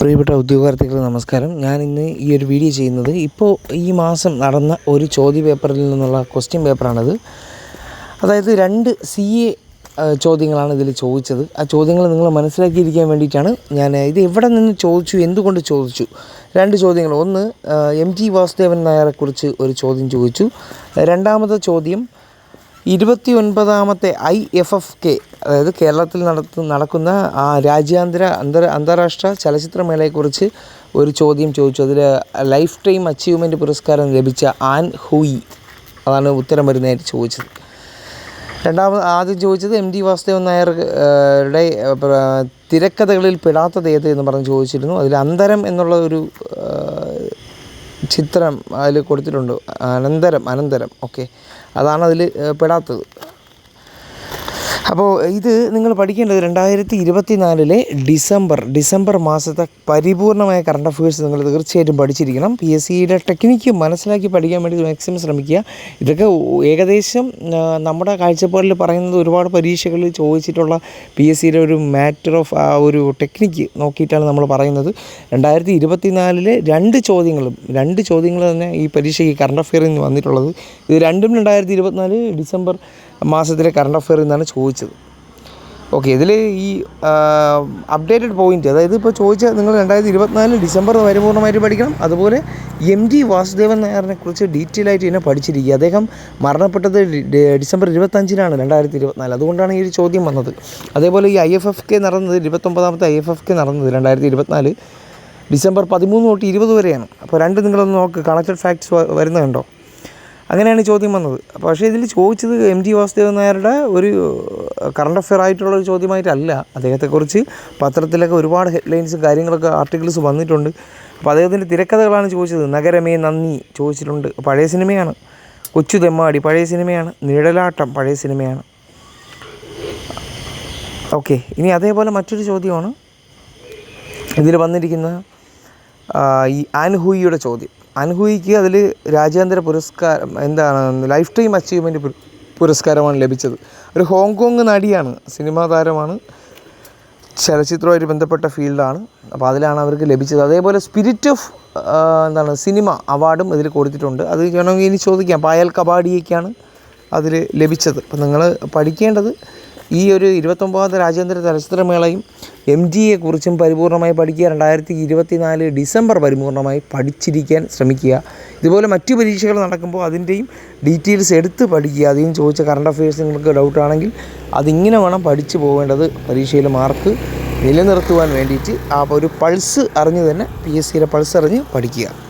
പ്രിയപ്പെട്ട ഉദ്യോഗാർത്ഥികളെ നമസ്കാരം. ഞാൻ ഇന്ന് ഈ ഒരു വീഡിയോ ചെയ്യുന്നത് ഇപ്പോൾ ഈ മാസം നടന്ന ഒരു ചോദ്യ പേപ്പറിൽ നിന്നുള്ള ക്വസ്റ്റ്യൻ പേപ്പറാണിത് അതായത് രണ്ട് സി എ ചോദ്യങ്ങളാണ് ഇതിൽ ചോദിച്ചത്. ആ ചോദ്യങ്ങൾ നിങ്ങൾ മനസ്സിലാക്കിയിരിക്കാൻ വേണ്ടിയിട്ടാണ് ഞാൻ ഇത് എവിടെ നിന്ന് ചോദിച്ചു എന്തുകൊണ്ട് ചോദിച്ചു? രണ്ട് ചോദ്യങ്ങൾ. ഒന്ന് എം ജി വാസുദേവൻ നായരെക്കുറിച്ച് ഒരു ചോദ്യം ചോദിച്ചു. രണ്ടാമത്തെ ചോദ്യം ഇരുപത്തി ഒൻപതാമത്തെ ഐ എഫ് എഫ് കെ അതായത് കേരളത്തിൽ നടത്തു നടക്കുന്ന ആ രാജ്യാന്തര അന്തർ അന്താരാഷ്ട്ര ചലച്ചിത്രമേളയെക്കുറിച്ച് ഒരു ചോദ്യം ചോദിച്ചു. അതിൽ ലൈഫ് ടൈം അച്ചീവ്മെന്റ് പുരസ്കാരം ലഭിച്ച ആൻ ഹൂയി അതാണ് ഉത്തരം വരുന്നതായിട്ട് ചോദിച്ചത്. രണ്ടാമത് ആദ്യം ചോദിച്ചത് എം ടി വാസുദേവൻ നായരുടെ തിരക്കഥകളിൽ പെടാത്തത് ഏത് എന്ന് പറഞ്ഞ് ചോദിച്ചിരുന്നു. അതിൽ അന്തരം എന്നുള്ള ഒരു ചിത്രം അതിൽ കൊടുത്തിട്ടുണ്ട്. അനന്തരം അനന്തരം ഓക്കെ. അതാണ് അതിൽ പെടാത്തത്. അപ്പോൾ ഇത് നിങ്ങൾ പഠിക്കേണ്ടത് രണ്ടായിരത്തി ഇരുപത്തി നാലിലെ ഡിസംബർ ഡിസംബർ മാസത്തെ പരിപൂർണമായ കറണ്ട് അഫയേഴ്സ് നിങ്ങൾ തീർച്ചയായിട്ടും പഠിച്ചിരിക്കണം. പി എസ് സിയുടെ ടെക്നിക്ക് മനസ്സിലാക്കി പഠിക്കാൻ വേണ്ടി മാക്സിമം ശ്രമിക്കുക. ഇതൊക്കെ ഏകദേശം നമ്മുടെ കാഴ്ചപ്പാടിൽ പറയുന്നത് ഒരുപാട് പരീക്ഷകളിൽ ചോദിച്ചിട്ടുള്ള പി എസ് സിയുടെ ഒരു മാറ്റർ ഓഫ് ആ ഒരു ടെക്നിക്ക് നോക്കിയിട്ടാണ് നമ്മൾ പറയുന്നത്. രണ്ടായിരത്തി ഇരുപത്തി നാലിലെ രണ്ട് ചോദ്യങ്ങളും രണ്ട് ചോദ്യങ്ങൾ തന്നെ ഈ പരീക്ഷയ്ക്ക് കറണ്ട് അഫെയറിൽ നിന്ന് വന്നിട്ടുള്ളത്. ഇത് രണ്ടും രണ്ടായിരത്തി ഇരുപത്തിനാല് ഡിസംബർ മാസത്തിലെ കറണ്ട് അഫെയറിൽ നിന്നാണ് ചോദിച്ചത് ഓക്കെ ഇതിൽ ഈ അപ്ഡേറ്റഡ് പോയിന്റ് അതായത് ഇപ്പോൾ ചോദിച്ച നിങ്ങൾ രണ്ടായിരത്തി ഇരുപത്തിനാല് ഡിസംബർ പരിപൂർണമായിട്ട് പഠിക്കണം. അതുപോലെ എം ജി വാസുദേവൻ നായറിനെ കുറിച്ച് ഡീറ്റെയിൽ ആയിട്ട് തന്നെ പഠിച്ചിരിക്കുക. അദ്ദേഹം മരണപ്പെട്ടത് ഡിസംബർ ഇരുപത്തഞ്ചിനാണ് രണ്ടായിരത്തി ഇരുപത്തിനാല് അതുകൊണ്ടാണ് ഈ ഒരു ചോദ്യം വന്നത്. അതേപോലെ ഈ ഐ എഫ് എഫ് കെ നടന്നത് ഇരുപത്തൊമ്പതാമത്തെ ഐ എഫ് എഫ് കെ നടന്നത് രണ്ടായിരത്തി ഇരുപത്തിനാല് ഡിസംബർ പതിമൂന്ന് തൊട്ട് ഇരുപത് വരെയാണ്. അപ്പോൾ രണ്ട് നിങ്ങളൊന്ന് നോക്ക് കണക്റ്റഡ് ഫാക്ട്സ് വരുന്നത് കണ്ടോ അങ്ങനെയാണ് ചോദ്യം വന്നത്. പക്ഷേ ഇതിൽ ചോദിച്ചത് എം ടി വാസുദേവൻ നായരുടെ ഒരു കറണ്ട് അഫെയർ ആയിട്ടുള്ള ഒരു ചോദ്യമായിട്ടല്ല. അദ്ദേഹത്തെക്കുറിച്ച് പത്രത്തിലൊക്കെ ഒരുപാട് ഹെഡ്ലൈൻസും കാര്യങ്ങളൊക്കെ ആർട്ടിക്കിൾസ് വന്നിട്ടുണ്ട്. അപ്പോൾ അദ്ദേഹത്തിന്റെ തിരക്കഥകളാണ് ചോദിച്ചത്. നഗരമേ നന്ദി ചോദിച്ചിട്ടുണ്ട്. പഴയ സിനിമയാണ്. കൊച്ചു തെമ്മാടി പഴയ സിനിമയാണ്. നിഴലാട്ടം പഴയ സിനിമയാണ്. ഓക്കെ ഇനി അതേപോലെ മറ്റൊരു ചോദ്യമാണ്. ഇതിൽ വന്നിരിക്കുന്ന ഈ ആൻഹൂയിയുടെ ചോദ്യം. ആൻഹൂയിക്ക് അതിൽ രാജ്യാന്തര പുരസ്കാരം എന്താണ് ലൈഫ് ടൈം അച്ചീവ്മെന്റ് പുരസ്കാരമാണ് ലഭിച്ചത്. ഒരു ഹോങ്കോങ് നടിയാണ് സിനിമാ താരമാണ് ചലച്ചിത്രവുമായിട്ട് ബന്ധപ്പെട്ട ഫീൽഡാണ്. അപ്പോൾ അതിലാണ് അവർക്ക് ലഭിച്ചത്. അതേപോലെ സ്പിരിറ്റ് ഓഫ് എന്താണ് സിനിമ അവാർഡും ഇതിൽ കൊടുത്തിട്ടുണ്ട്. അത് വേണമെങ്കിൽ ഇനി ചോദിക്കാം. പായൽ കബാഡിയൊക്കെയാണ് അതിൽ ലഭിച്ചത്. അപ്പം നിങ്ങൾ പഠിക്കേണ്ടത് ഈ ഒരു ഇരുപത്തൊമ്പത് രാജ്യാന്തര ചലച്ചിത്രമേളയും എം ജിയെ കുറിച്ചും പരിപൂർണമായി പഠിക്കുക രണ്ടായിരത്തി ഇരുപത്തി നാല് ഡിസംബർ പരിപൂർണമായി പഠിച്ചിരിക്കാൻ ശ്രമിക്കുക. ഇതുപോലെ മറ്റു പരീക്ഷകൾ നടക്കുമ്പോൾ അതിന്റെയും ഡീറ്റെയിൽസ് എടുത്ത് പഠിക്കുക. അധികം ചോദിച്ച കറണ്ട് അഫയേഴ്സ് നിങ്ങൾക്ക് ഡൗട്ടാണെങ്കിൽ അതിങ്ങനെ വേണം പഠിച്ചു പോകേണ്ടത്. പരീക്ഷയിൽ മാർക്ക് നിലനിർത്തുവാൻ വേണ്ടിയിട്ട് ആ ഒരു പൾസ് അറിഞ്ഞ് തന്നെ പി എസ് സിയിലെ പൾസ് അറിഞ്ഞ് പഠിക്കുക.